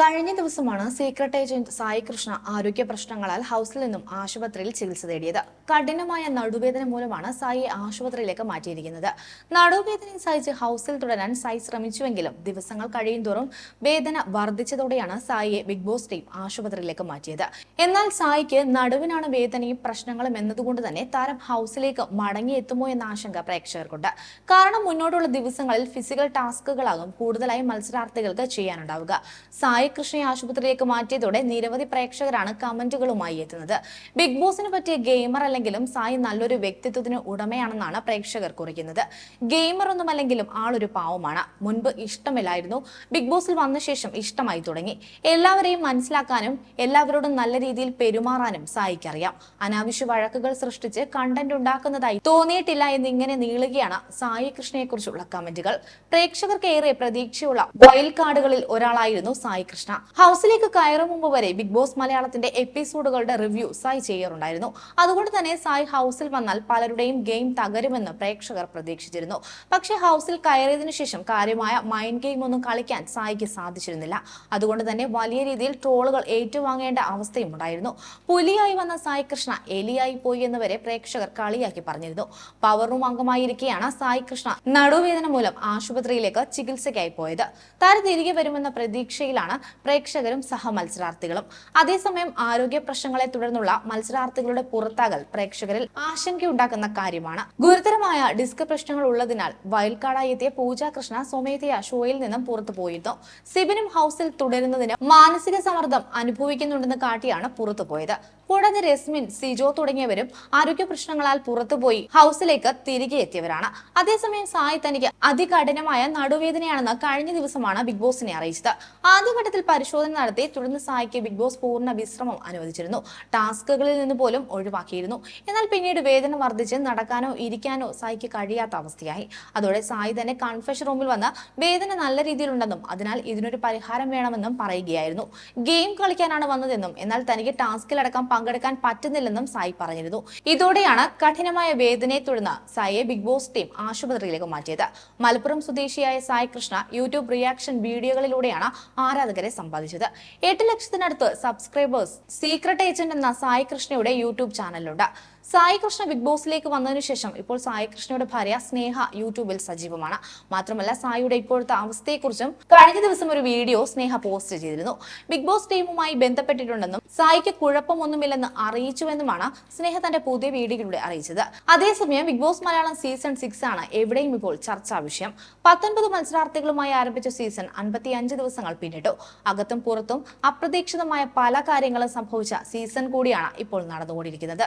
കഴിഞ്ഞ ദിവസമാണ് secret agent Sai Krishna ആരോഗ്യ പ്രശ്നങ്ങളാൽ ഹൗസിൽ നിന്നും ആശുപത്രിയിൽ ചികിത്സ തേടിയത്. കഠിനമായ നടുവേദന മൂലമാണ് സായിയെ ആശുപത്രിയിലേക്ക് മാറ്റിയിരിക്കുന്നത്. നടുവേദനയും സഹിച്ച് ഹൗസിൽ തുടരാൻ സായി ശ്രമിച്ചുവെങ്കിലും ദിവസങ്ങൾ കഴിയുന്തോറും വേദന വർദ്ധിച്ചതോടെയാണ് സായിയെ ബിഗ് ബോസ് ടീം ആശുപത്രിയിലേക്ക് മാറ്റിയത്. എന്നാൽ സായിക്ക് നടുവിനാണ് വേദനയും പ്രശ്നങ്ങളും എന്നതുകൊണ്ട് തന്നെ താരം ഹൗസിലേക്ക് മടങ്ങിയെത്തുമോ എന്ന ആശങ്ക പ്രേക്ഷകർക്കുണ്ട്. കാരണം മുന്നോട്ടുള്ള ദിവസങ്ങളിൽ ഫിസിക്കൽ ടാസ്കുകളാകും കൂടുതലായി മത്സരാർത്ഥികൾക്ക് ചെയ്യാനുണ്ടാവുക. സായി കൃഷ്ണയെ ആശുപത്രിയിലേക്ക് മാറ്റിയതോടെ നിരവധി പ്രേക്ഷകരാണ് കമന്റുകളുമായി എത്തുന്നത്. ബിഗ് ബോസിനെ പറ്റിയ ഗെയിമർ അല്ലെങ്കിലും സായി നല്ലൊരു വ്യക്തിത്വത്തിന് ഉടമയാണെന്നാണ് പ്രേക്ഷകർ കുറിക്കുന്നത്. ഗെയിമർ ഒന്നുമല്ലെങ്കിലും ആളൊരു പാവമാണ്. മുൻപ് ഇഷ്ടമില്ലായിരുന്നു. ബിഗ് ബോസിൽ വന്ന ശേഷം ഇഷ്ടമായി തുടങ്ങി. എല്ലാവരെയും മനസ്സിലാക്കാനും എല്ലാവരോടും നല്ല രീതിയിൽ പെരുമാറാനും സായിക്കറിയാം. അനാവശ്യ വഴക്കുകൾ സൃഷ്ടിച്ച് കണ്ടന്റ് ഉണ്ടാക്കുന്നതായി തോന്നിയിട്ടില്ല എന്നിങ്ങനെ നീളുകയാണ് സായി കൃഷ്ണയെ കുറിച്ചുള്ള കമന്റുകൾ. പ്രേക്ഷകർക്ക് ഏറെ പ്രതീക്ഷയുള്ള വൈൽഡ് കാർഡുകളിൽ ഒരാളായിരുന്നു സായി കൃഷ്ണ. ഹൗസിലേക്ക് കയറും മുമ്പ് വരെ ബിഗ് ബോസ് മലയാളത്തിന്റെ എപ്പിസോഡുകളുടെ റിവ്യൂ സായി ചെയ്യാറുണ്ടായിരുന്നു. അതുകൊണ്ട് തന്നെ സായി ഹൗസിൽ വന്നാൽ പലരുടെയും ഗെയിം തകരുമെന്ന് പ്രേക്ഷകർ പ്രതീക്ഷിച്ചിരുന്നു. പക്ഷേ ഹൗസിൽ കയറിയതിനു ശേഷം കാര്യമായ മൈൻഡ് ഗെയിം ഒന്നും കളിക്കാൻ സായിക്ക് സാധിച്ചിരുന്നില്ല. അതുകൊണ്ട് തന്നെ വലിയ രീതിയിൽ ട്രോളുകൾ ഏറ്റുവാങ്ങേണ്ട അവസ്ഥയും ഉണ്ടായിരുന്നു. പുലിയായി വന്ന സായി കൃഷ്ണ എലിയായി പോയി എന്ന് വരെ പ്രേക്ഷകർ കളിയാക്കി പറഞ്ഞിരുന്നു. പവർ റൂം അംഗമായിരിക്കെയാണ് സായി കൃഷ്ണ നടുവേദന മൂലം ആശുപത്രിയിലേക്ക് ചികിത്സയ്ക്കായി പോയത്. താരം തിരികെ വരുമെന്ന പ്രതീക്ഷയിലാണ് പ്രേക്ഷകരും സഹമത്സരാർത്ഥികളും. അതേസമയം ആരോഗ്യ പ്രശ്നങ്ങളെ തുടർന്നുള്ള മത്സരാർത്ഥികളുടെ പുറത്താകൽ പ്രേക്ഷകരിൽ ആശങ്കയുണ്ടാക്കുന്ന കാര്യമാണ്. ഗുരുതരമായ ഡിസ്ക് പ്രശ്നങ്ങൾ ഉള്ളതിനാൽ വൈൽഡ് കാർഡായി എത്തിയ പൂജ കൃഷ്ണ സ്വമേധയ ഷോയിൽ നിന്നും പുറത്തു പോയിരുന്നു. സിബിനും ഹൗസിൽ തുടരുന്നതിന് മാനസിക സമ്മർദ്ദം അനുഭവിക്കുന്നുണ്ടെന്ന് കാട്ടിയാണ് പുറത്തു പോയത്. കൂടാതെ രസ്മിൻ സിജോ തുടങ്ങിയവരും ആരോഗ്യ പ്രശ്നങ്ങളാൽ പുറത്തുപോയി ഹൗസിലേക്ക് തിരികെ എത്തിയവരാണ്. അതേസമയം സായി തനിക്ക് അതികഠിനമായ നടുവേദനയാണെന്ന് കഴിഞ്ഞ ദിവസമാണ് ബിഗ് ബോസിനെ അറിയിച്ചത്. ആദ്യഘട്ടത്തിൽ പരിശോധന നടത്തി തുടർന്ന് സായിക്ക് ബിഗ് ബോസ് പൂർണ വിശ്രമം അനുവദിച്ചിരുന്നു. ടാസ്കുകളിൽ നിന്ന് പോലും ഒഴിവാക്കിയിരുന്നു. എന്നാൽ പിന്നീട് വേദന വർദ്ധിച്ച് നടക്കാനോ ഇരിക്കാനോ സായിക്ക് കഴിയാത്ത അവസ്ഥയായി. അതോടെ സായി തന്നെ കൺഫെഷൻ റൂമിൽ വന്ന് വേദന നല്ല രീതിയിലുണ്ടെന്നും അതിനാൽ ഇതിനൊരു പരിഹാരം വേണമെന്നും പറയുകയായിരുന്നു. ഗെയിം കളിക്കാനാണ് വന്നതെന്നും എന്നാൽ തനിക്ക് ടാസ്കിലടക്കം പങ്കെടുക്കാൻ പറ്റുന്നില്ലെന്നും സായി പറഞ്ഞിരുന്നു. ഇതോടെയാണ് കഠിനമായ വേദനയെ തുടർന്ന് സായിയെ ബിഗ് ബോസ് ടീം ആശുപത്രിയിലേക്ക് മാറ്റിയത്. മലപ്പുറം സ്വദേശിയായ സായി കൃഷ്ണ യൂട്യൂബ് റിയാക്ഷൻ വീഡിയോകളിലൂടെയാണ് ആരാധകരെ സമ്പാദിച്ചത്. എട്ട് ലക്ഷത്തിനടുത്ത് സബ്സ്ക്രൈബേഴ്സ് സീക്രട്ട് ഏജന്റ് എന്ന സായി കൃഷ്ണയുടെ യൂട്യൂബ് ചാനലുണ്ട് സായി കൃഷ്ണ ബിഗ് ബോസിലേക്ക് വന്നതിനു ശേഷം ഇപ്പോൾ സായി കൃഷ്ണയുടെ ഭാര്യ സ്നേഹ യൂട്യൂബിൽ സജീവമാണ്. മാത്രമല്ല സായിയുടെ ഇപ്പോഴത്തെ അവസ്ഥയെക്കുറിച്ചും കഴിഞ്ഞ ദിവസം ഒരു വീഡിയോ സ്നേഹ പോസ്റ്റ് ചെയ്തിരുന്നു. ബിഗ് ബോസ് ടീമുമായി ബന്ധപ്പെട്ടിട്ടുണ്ടെന്നും സായിക്ക് കുഴപ്പമൊന്നുമില്ലെന്ന് അറിയിച്ചുവെന്നുമാണ് സ്നേഹ തന്റെ പുതിയ വീഡിയോയിലൂടെ അറിയിച്ചത്. അതേസമയം Bigg Boss Malayalam season six ആണ് എവിടെയും ഇപ്പോൾ ചർച്ചാ വിഷയം. പത്തൊൻപത് മത്സരാർത്ഥികളുമായി ആരംഭിച്ച സീസൺ അൻപത്തിയഞ്ച് ദിവസങ്ങൾ പിന്നിട്ടു. അകത്തും പുറത്തും അപ്രതീക്ഷിതമായ പല കാര്യങ്ങളും സംഭവിച്ച സീസൺ കൂടിയാണ് ഇപ്പോൾ നടന്നുകൊണ്ടിരിക്കുന്നത്.